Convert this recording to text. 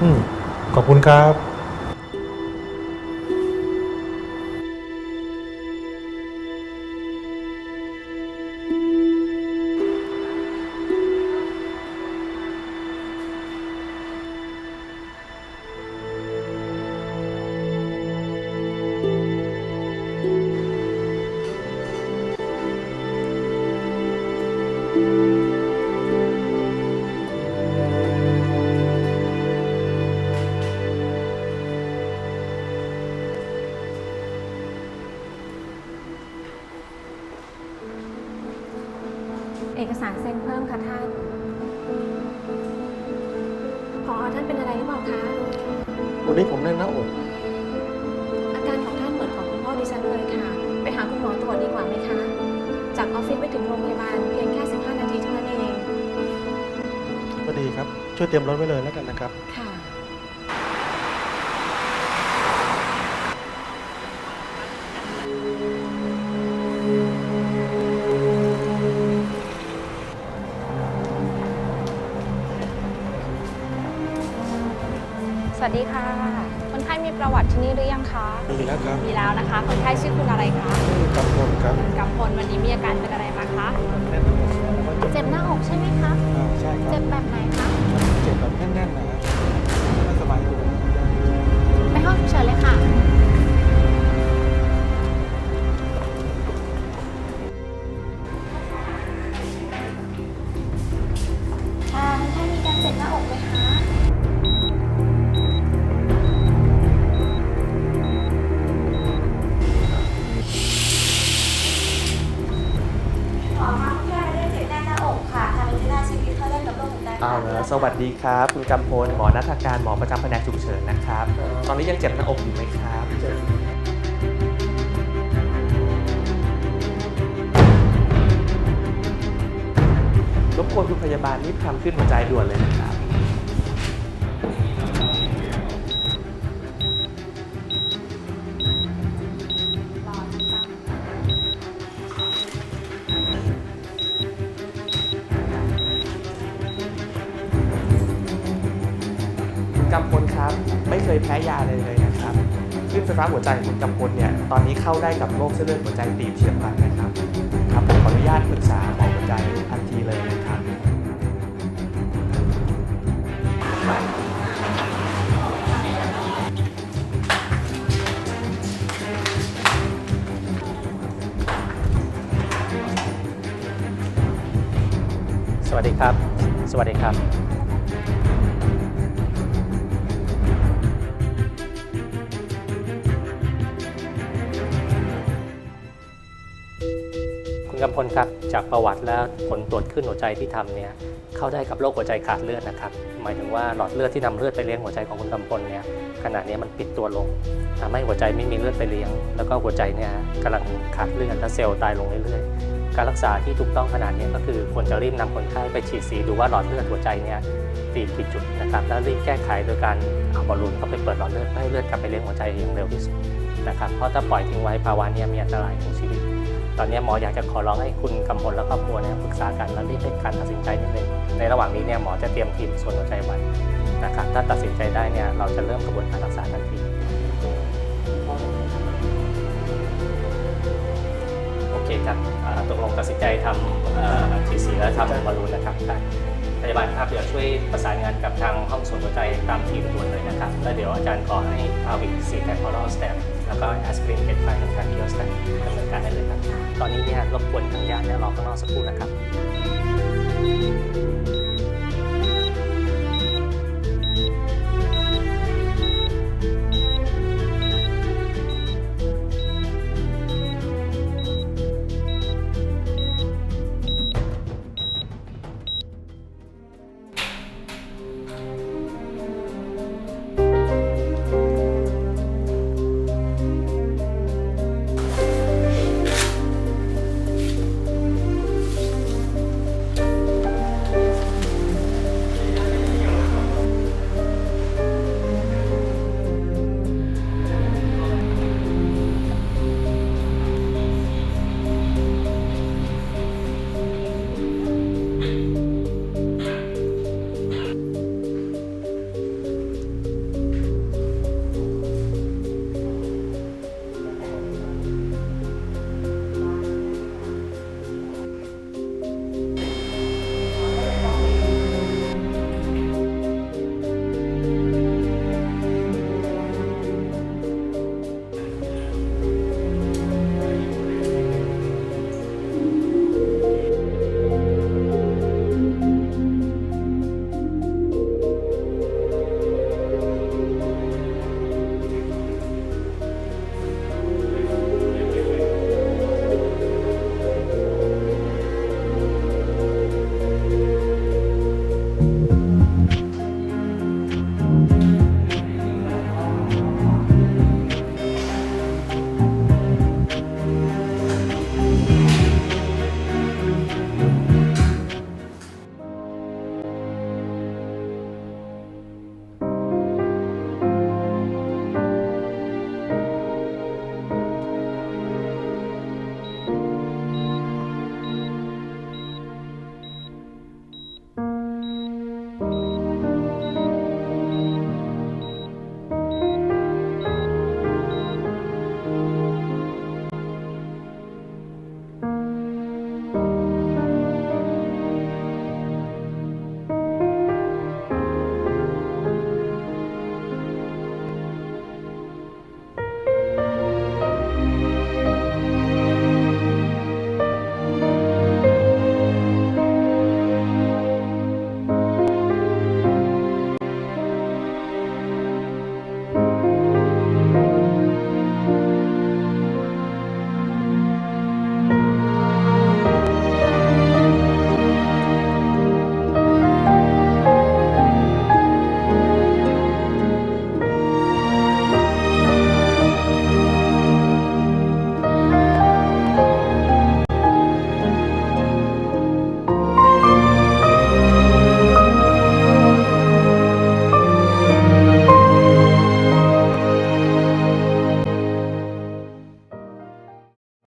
อืมขอบคุณครับ เอกสารเซ็นเพิ่มค่ะท่าน พอท่านเป็นอะไรหรือเปล่าคะ วันนี้ผมแน่นหน้าอก อาการของท่านเหมือนของคุณพ่อดิฉันเลยค่ะ ไปหาคุณหมอตรวจดีกว่าไหมคะ จากออฟฟิศไปถึงโรงพยาบาลเพียงแค่ 15 นาทีเท่านั้นเอง ก็ดีครับ ช่วยเตรียมรถไว้เลยแล้วกันนะครับ ค่ะ วัสดีค่ะ คนไข้มีประวัติที่นี่หรือยังคะ มีแล้วครับมีแล้วนะคะ คนไข้ชื่อคุณอะไรคะกำพลครับกำพลวันนี้มีอาการเป็นอะไรมาคะแน่นหน้าอกแล้วก็เจ็บหน้าอกใช่ไหมคะ อ่าใช่ครัเจ็บบแบบไหน สวัสดีครับ คุณกำพลหมอนัฐการหมอประจำแผนกฉุกเฉินนะครับ ตอนนี้ยังเจ็บหน้าอกอยู่ไหมครับ รบกวนคุณพยาบาลรีบทำขึ้นหัวใจด่วนเลยนะครับ กำพลครับ ไม่เคยแพ้ยาเลยเลยนะครับคลื่นไฟฟ้าหัวใจของคุณกำพลเนี่ยตอนนี้เข้าได้กับโรคเส้นเลือดหัวใจตีบเฉียบพลันนะครับครับผมขออนุญาตปรึกษาหมอหัวใจทันทีเลยนะครับสวัสดีครับ สวัสดีครับ คุณกำพลครับจากประวัติและผลตรวจขึ้นหัวใจที่ทำเนี่ยเข้าได้กับโรคหัวใจขาดเลือดนะครับ หมายถึงว่าหลอดเลือดที่นำเลือดไปเลี้ยงหัวใจของคุณกำพลเนี่ยขณะนี้มันปิดตัวลงทำให้หัวใจไม่มีเลือดไปเลี้ยง แล้วก็หัวใจเนี่ยกำลังขาดเลือดและเซลล์ตายลงเรื่อยๆ การรักษาที่ถูกต้องขนาดนี้ก็คือควรจะรีบนำคนไข้ไปฉีดสีดูว่าหลอดเลือดหัวใจเนี่ยตีบผิดจุดนะครับแล้วรีบแก้ไขโดยการเอาบอลลูนเข้าไปเปิดหลอดเลือดให้เลือดกลับไปเลี้ยงหัวใจอย่างเร็วที่สุดนะครับเพราะถ้าปล่อยทิ้งไว้ภาวะเนี้มีอันตรายของชีวิต ตอนนี้หมออยากจะขอร้องให้คุณกำพลและครอบครัวเนี่ยปรึกษากันแล้วรีบให้การตัดสินใจนิดนึงในระหว่างนี้เนี่ยหมอจะเตรียมทีมส่วนหัวใจไว้นะครับถ้าตัดสินใจได้เนี่ยเราจะเริ่มกระบวนการรักษาทันทีโอเคครับตกลงตัดสินใจทำทีซีและทำบอลลูนนะครับพยาบาลครับเดี๋ยวช่วยประสานงานกับทางห้องส่วนหัวใจตามทีมด่วนเลยนะครับแล้วเดี๋ยวอาจารย์ขอให้พาวิกซีแทนพอลสแตมแล้วก็แอสพรินเกตไฟทางการเคียวสแตม ตอนนี้เนี่ยรบกวนทางญาติเนี่ยรอข้างนอกสักครู่นะครับ